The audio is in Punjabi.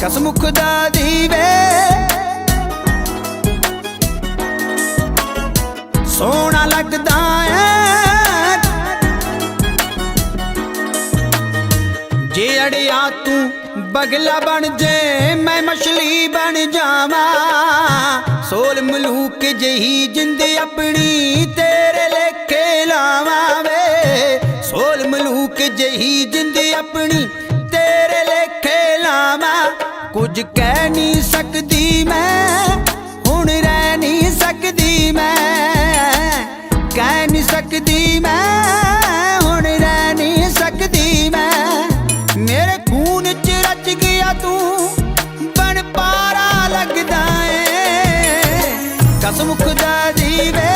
ਕਸਮ ਖੁਦਾ ਦੀ ਵੇ ਸੋਹਣਾ ਲੱਗਦਾ ਐ ਜੇ ਅੜਿਆ ਤੂੰ ਬਗਲਾ ਬਣ ਜੇ ਮੈਂ ਮਛਲੀ ਬਣ ਜਾਵਾਂ ਸੋਲ ਮਲੂਕ ਜਹੀ ਜਿੰਦ ਆਪਣੀ ਤੇਰੇ ਲੇਖੇ ਲਾਵਾਂ ਵੇ ਸੋਲ ਮਲੂਕ ਜਹੀ ਜਿੰਦ ਆਪਣੀ ਕੁਝ ਕਹਿ ਨਹੀਂ ਸਕਦੀ ਮੈਂ, ਹੁਣ ਰਹਿ ਨਹੀਂ ਸਕਦੀ ਮੈਂ। ਕਹਿ ਨਹੀਂ ਸਕਦੀ ਮੈਂ, ਹੁਣ ਰਹਿ ਨਹੀਂ ਸਕਦੀ ਮੈਂ। ਮੇਰੇ ਖੂਨ ਚ ਰਚ ਗਿਆ ਤੂੰ, ਬਣ ਪਾਰਾ ਲੱਗਦਾ ਏ। ਕਸਮ ਖੁਦਾ ਦੀ ਵੇ